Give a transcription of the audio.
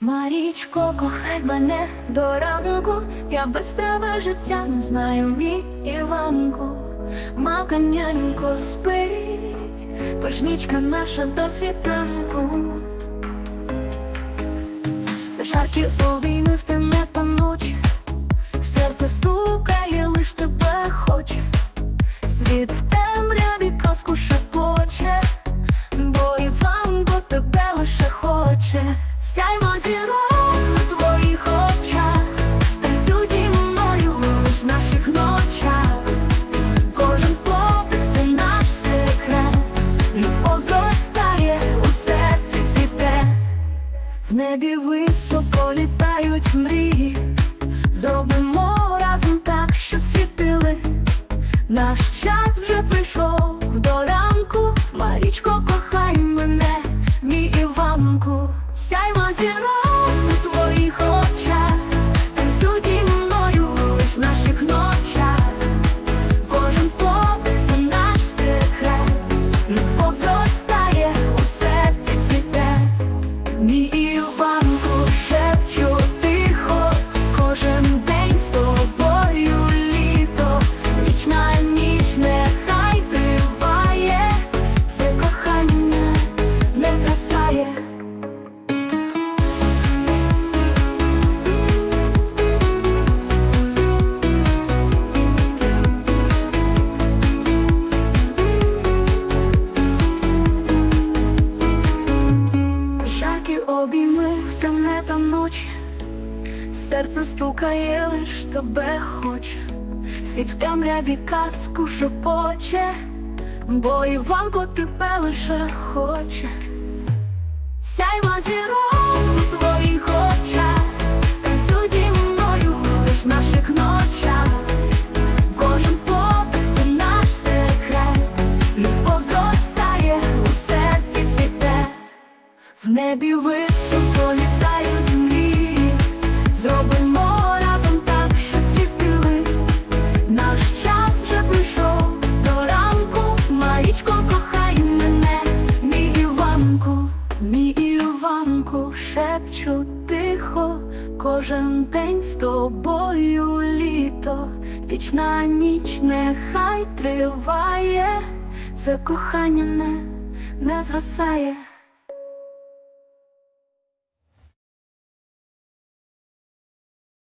Марічко, кохай мене до ранку, я без тебе життя не знаю, мій Іванку. Мавка нянько спить, тож нічка наша до світанку. Жаркі обійми в темне та ночі, серце стукає, лиш тебе хоче, світ в темряві небі високо літають мрії, зробимо разом так, щоб світили. Наш час вже прийшов. До ранку, Марічко, кохай мене, там ночі, серце стукає, лиш тебе хоче, світ в темряві казку шепоче, бо Іванко тебе лише хоче. Сяймо зірок у твоїх очах, танцюй зі мною лиш в наших ночах. Кожен подих це наш секрет, любов зростає у серці цвіте. В небі високо мій Іванку, шепчу тихо, кожен день з тобою літо, вічна ніч нехай триває, це кохання не, не згасає.